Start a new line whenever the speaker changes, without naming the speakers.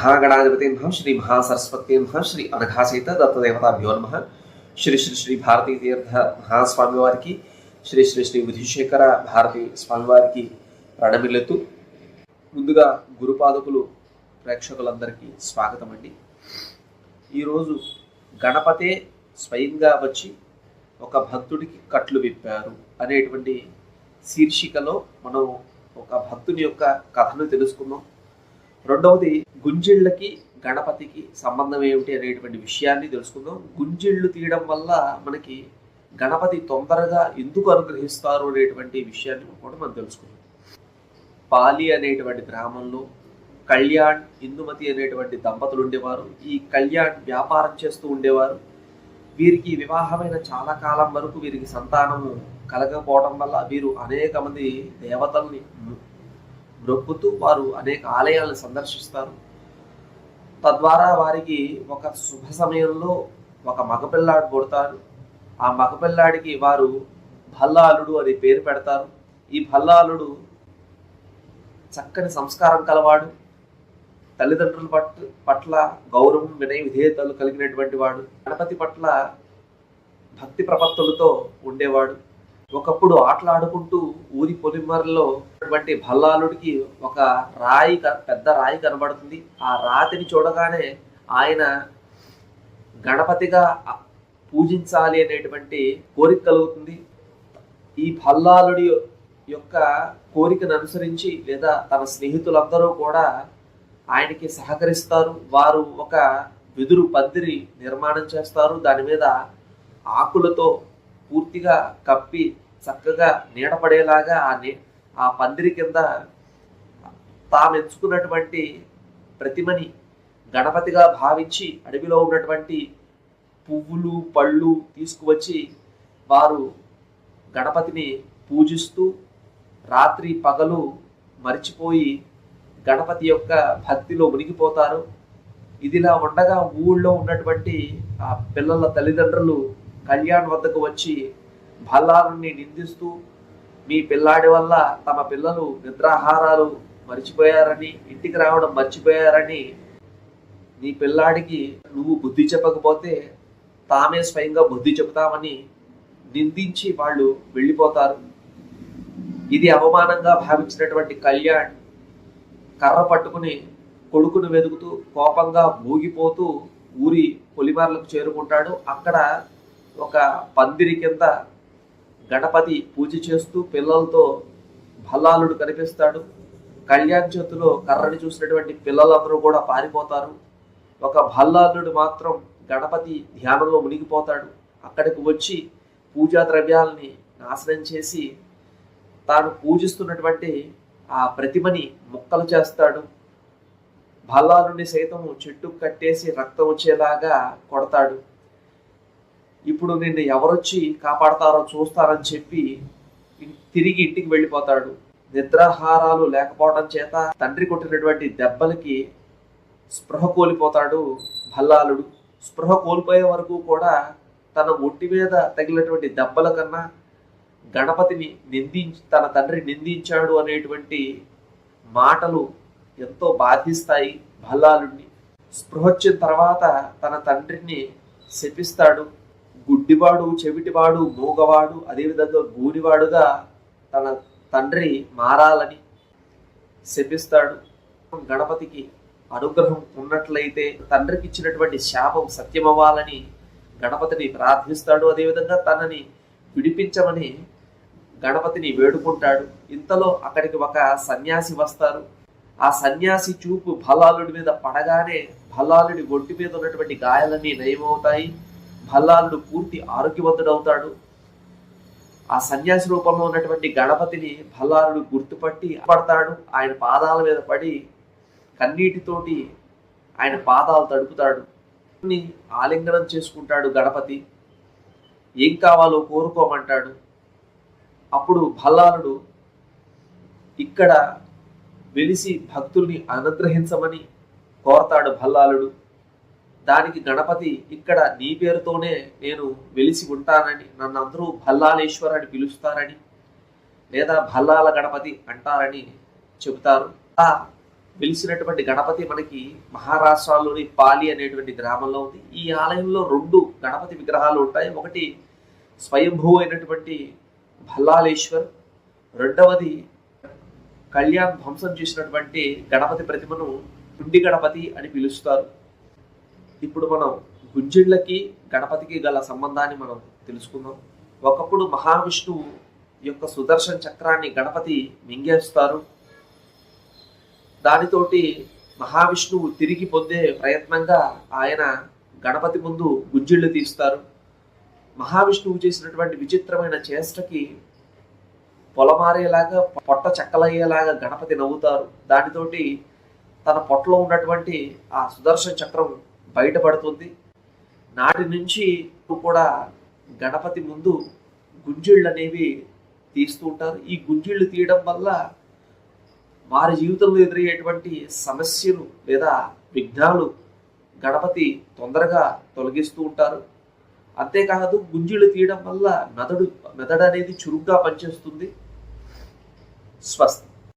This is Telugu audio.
మహాగణాధిపతి నమ శ్రీ మహాసరస్వతి నమ శ్రీ అనఘాసీత దత్తదేవతాభ్యో నమ. శ్రీ శ్రీ శ్రీ భారతీ తీర్థ మహాస్వామి వారికి శ్రీ శ్రీ శ్రీ బుధిశేఖర భారతీ స్వామివారికి ప్రణమిల్లుతూ ముందుగా గురుపాదకులు ప్రేక్షకులందరికీ స్వాగతం అండి ఈరోజు గణపతే స్వయంగా వచ్చి ఒక భక్తుడికి కట్లు విప్పారు అనేటువంటి శీర్షికలో మనం ఒక భక్తుని యొక్క కథను తెలుసుకున్నాం రెండవది గుంజిళ్ళకి గణపతికి సంబంధం ఏమిటి అనేటువంటి విషయాన్ని తెలుసుకుందాం. గుంజిళ్ళు తీయడం వల్ల మనకి గణపతి తొందరగా ఎందుకు అనుగ్రహిస్తారు అనేటువంటి విషయాన్ని కూడా మనం తెలుసుకుందాం. పాలి అనేటువంటి గ్రామంలో కళ్యాణ్ ఇందుమతి అనేటువంటి దంపతులు ఉండేవారు. ఈ కళ్యాణ్ వ్యాపారం చేస్తూ ఉండేవారు. వీరికి వివాహమైన చాలా కాలం వరకు వీరికి సంతానము కలగకపోవడం వల్ల వీరు అనేక మంది దేవతల్ని మొక్కుతూ వారు అనేక ఆలయాలను సందర్శిస్తారు. తద్వారా వారికి ఒక శుభ సమయంలో ఒక మగపిల్లాడు పుడతారు ఆ మగపిల్లాడికి వారు భల్లాలుడు అని పేరు పెడతారు. ఈ భల్లాలుడు చక్కని సంస్కారం కలవాడు. తల్లిదండ్రుల పట్ల పట్ల గౌరవం వినయ విధేయతలు కలిగినటువంటి వాడు. గణపతి పట్ల భక్తి ప్రపత్తులతో ఉండేవాడు. ఒకప్పుడు ఆటలాడుకుంటూ ఊరి పొలిమరలో ఉన్నటువంటి భల్లాలుడికి ఒక రాయి పెద్ద రాయి కనబడుతుంది. ఆ రాతిని చూడగానే ఆయన గణపతిగా పూజించాలి అనేటువంటి కోరిక కలుగుతుంది. ఈ భల్లాలుడి యొక్క కోరికను అనుసరించి లేదా తన స్నేహితులందరూ కూడా ఆయనకి సహకరిస్తారు. వారు ఒక వెదురు పందిరి నిర్మాణం చేస్తారు. దాని మీద ఆకులతో పూర్తిగా కప్పి చక్కగా నీడపడేలాగా ఆ ఆ పందిరి కింద తాము ఎంచుకున్నటువంటి ప్రతిమని గణపతిగా భావించి అడవిలో ఉన్నటువంటి పువ్వులు పళ్ళు తీసుకువచ్చి వారు గణపతిని పూజిస్తూ రాత్రి పగలు మరిచిపోయి గణపతి యొక్క భక్తిలో మునిగిపోతారు. ఇదిలా ఉండగా ఊళ్ళో ఉన్నటువంటి ఆ పిల్లల తల్లిదండ్రులు కళ్యాణ్ వద్దకు వచ్చి భల్లారుని నిందిస్తూ మీ పిల్లాడి వల్ల తమ పిల్లలు నిద్రాహారాలు మర్చిపోయారని ఇంటికి రావడం మర్చిపోయారని నీ పిల్లాడికి నువ్వు బుద్ధి చెప్పకపోతే తామే స్వయంగా బుద్ధి చెబుతామని నిందించి వాళ్ళు వెళ్ళిపోతారు. ఇది అవమానంగా భావించినటువంటి కళ్యాణ్ కర్ర పట్టుకుని కొడుకును వెతుకుతూ కోపంగా మూగిపోతూ ఊరి పొలిమార్లకు చేరుకుంటాడు. అక్కడ ఒక పందిరి కింద గణపతి పూజ చేస్తూ పిల్లలతో భల్లాలుడు కనిపిస్తాడు. కళ్యాణ్ చేతిలో కర్రని చూసినటువంటి పిల్లలందరూ కూడా పారిపోతారు. ఒక భల్లాలుడు మాత్రం గణపతి ధ్యానంలో మునిగిపోతాడు. అక్కడికి వచ్చి పూజా ద్రవ్యాలని నాశనం చేసి తాను పూజిస్తున్నటువంటి ఆ ప్రతిమని ముక్కలు చేస్తాడు. భల్లాలుని సైతం చెట్టుకు కట్టేసి రక్తం వచ్చేలాగా కొడతాడు. ఇప్పుడు నిన్ను ఎవరొచ్చి కాపాడతారో చూస్తారని చెప్పి తిరిగి ఇంటికి వెళ్ళిపోతాడు. నిద్రాహారాలు లేకపోవడం చేత తండ్రి కొట్టినటువంటి దెబ్బలకి స్పృహ కోల్పోతాడు భల్లాలుడు. స్పృహ కోల్పోయే వరకు కూడా తన ఒంటి మీద తగిలినటువంటి దెబ్బల కన్నా గణపతిని నిందించి తన తండ్రి నిందించాడు అనేటువంటి మాటలు ఎంతో బాధిస్తాయి భల్లాలుడిని స్పృహ వచ్చిన తర్వాత తన తండ్రిని శపిస్తాడు. గుడ్డివాడు చెవిటివాడు మూగవాడు అదేవిధంగా గూనివాడుగా తన తండ్రి మారాలని శపిస్తాడు. గణపతికి అనుగ్రహం ఉన్నట్లయితే తండ్రికి ఇచ్చినటువంటి శాపం సత్యమవ్వాలని గణపతిని ప్రార్థిస్తాడు. అదేవిధంగా తనని విడిపించమని గణపతిని వేడుకుంటాడు. ఇంతలో అక్కడికి ఒక సన్యాసి వస్తారు. ఆ సన్యాసి చూపు భల్లాలుడి మీద పడగానే భల్లాలుడి ఒంటి మీద ఉన్నటువంటి గాయాలన్నీ నయమవుతాయి. భల్లాలుడు పూర్తి ఆరోగ్యవంతుడవుతాడు. ఆ సన్యాసి రూపంలో ఉన్నటువంటి గణపతిని భల్లాలుడు గుర్తుపట్టి పడతాడు. ఆయన పాదాల మీద పడి కన్నీటితోటి ఆయన పాదాలు తడుపుతాడు. ఆలింగనం చేసుకుంటాడు గణపతి. ఏం కావాలో కోరుకోమంటాడు. అప్పుడు భల్లాలుడు ఇక్కడ వెలిసి భక్తుల్ని అనుగ్రహించమని కోరతాడు భల్లాలుడు దానికి గణపతి ఇక్కడ నీ పేరుతోనే నేను వెలిసి ఉంటానని నన్ను అందరూ భల్లాలేశ్వర్ అని పిలుస్తారని లేదా భల్లాల గణపతి అంటారని చెబుతారు. ఆ వెలిసినటువంటి గణపతి మనకి మహారాష్ట్రలోని పాలి అనేటువంటి గ్రామంలో ఉంది. ఈ ఆలయంలో రెండు గణపతి విగ్రహాలు ఉంటాయి. ఒకటి స్వయంభూ అయినటువంటి భల్లాలేశ్వర్ రెండవది కళ్యాణ్ ధ్వంసం చేసినటువంటి గణపతి ప్రతిమను పిండి గణపతి అని పిలుస్తారు. ఇప్పుడు మనం గుజ్జిళ్ళకి గణపతికి గల సంబంధాన్ని మనం తెలుసుకుందాం. ఒకప్పుడు మహావిష్ణువు యొక్క సుదర్శన చక్రాన్ని గణపతి మింగేస్తారు. దానితోటి మహావిష్ణువు తిరిగి పొందే ప్రయత్నంగా ఆయన గణపతి ముందు గుజ్జిళ్ళు తీస్తారు. మహావిష్ణువు చేసినటువంటి విచిత్రమైన చేష్టకి పొలమారేలాగా పొట్ట చెక్కలయ్యేలాగా గణపతి నవ్వుతారు. దానితోటి తన పొట్టలో ఉన్నటువంటి ఆ సుదర్శన చక్రం బయటపడుతుంది. నాటి నుంచి కూడా గణపతి ముందు గుంజిళ్ళు అనేవి తీస్తూ ఉంటారు. ఈ గుంజిళ్ళు తీయడం వల్ల వారి జీవితంలో ఎదురయ్యేటువంటి సమస్యలు లేదా విఘ్నాలు గణపతి తొందరగా తొలగిస్తూ ఉంటారు. అంతేకాదు గుంజిళ్ళు తీయడం వల్ల మెదడు మెదడు అనేది చురుగ్గా పనిచేస్తుంది. స్వస్తి